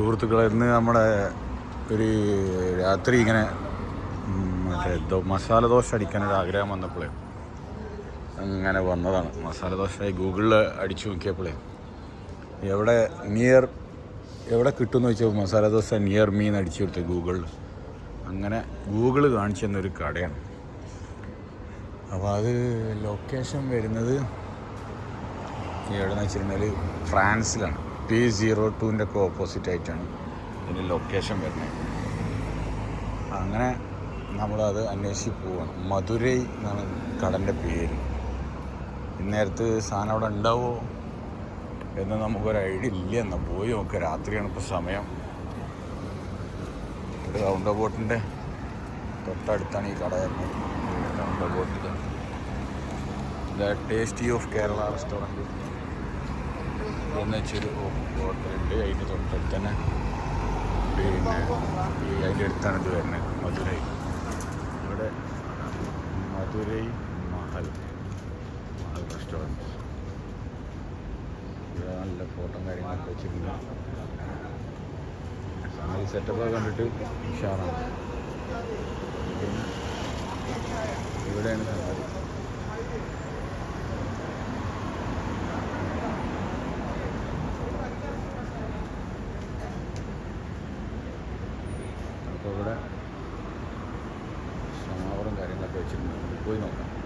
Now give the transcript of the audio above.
സുഹൃത്തുക്കളെ ഇന്ന് നമ്മുടെ ഒരു രാത്രി ഇങ്ങനെ മറ്റേ മസാല ദോശ അടിക്കാൻ ഒരു ആഗ്രഹം വന്നപ്പോഴേ അങ്ങനെ വന്നതാണ്. മസാല ദോശ ഗൂഗിളിൽ അടിച്ചു നോക്കിയപ്പോഴേ എവിടെ നിയർ എവിടെ കിട്ടുമെന്ന് വെച്ചാൽ മസാല ദോശ നിയർ മീ എന്ന് അടിച്ചു കൊടുത്തു ഗൂഗിളിൽ അങ്ങനെ ഗൂഗിൾ കാണിച്ചു തന്നൊരു കടയാണ്. അപ്പോൾ അത് ലൊക്കേഷൻ വരുന്നത് എവിടെയെന്ന് വെച്ചിട്ടുണ്ടെങ്കിൽ ഫ്രാൻസിലാണ്. പി സീറോ ടുവിന്റെ ഒക്കെ ഓപ്പോസിറ്റ് ആയിട്ടാണ് ഇതിന്റെ ലൊക്കേഷൻ വരുന്നത്. അങ്ങനെ നമ്മളത് അന്വേഷിച്ച് പോവാണ്. മധുരൈ എന്നാണ് കടന്റെ പേര്. ഇന്നേരത്ത് സാധനം അവിടെ ഉണ്ടാവുമോ എന്ന് നമുക്കൊരു ഐഡിയ ഇല്ല. എന്നാൽ പോയി നോക്കുക രാത്രിയാണ് ഇപ്പോൾ സമയം. റൗണ്ട് ബോട്ടിന്റെ തൊട്ടടുത്താണ് ഈ കട വരുന്നത്. Round bottle the tasty of Kerala restaurant എന്ന് വെച്ചൊരു ഹോട്ടലുണ്ട് അതിന്റെ തൊട്ടടുത്ത് തന്നെ പിന്നെ ഈ അതിന്റെ അടുത്താണ് ഇത് വരുന്നത്. മധുരൈ. ഇവിടെ മധുരൈ മഹൽ. മഹൽ റെസ്റ്റോറന്റ് ഇവിടെ നല്ല ഫോട്ടോ കാര്യങ്ങളൊക്കെ വെച്ചിട്ടുണ്ട്. സംഗതി സെറ്റപ്പൊക്കെ കണ്ടിട്ട് ഉഷാറാണ്. ഇവിടെയാണ് സംഗതി അപ്പോൾ ഇവിടെ സമാവറും കാര്യങ്ങളൊക്കെ വെച്ചിട്ടുണ്ട്. പോയി നോക്കാം.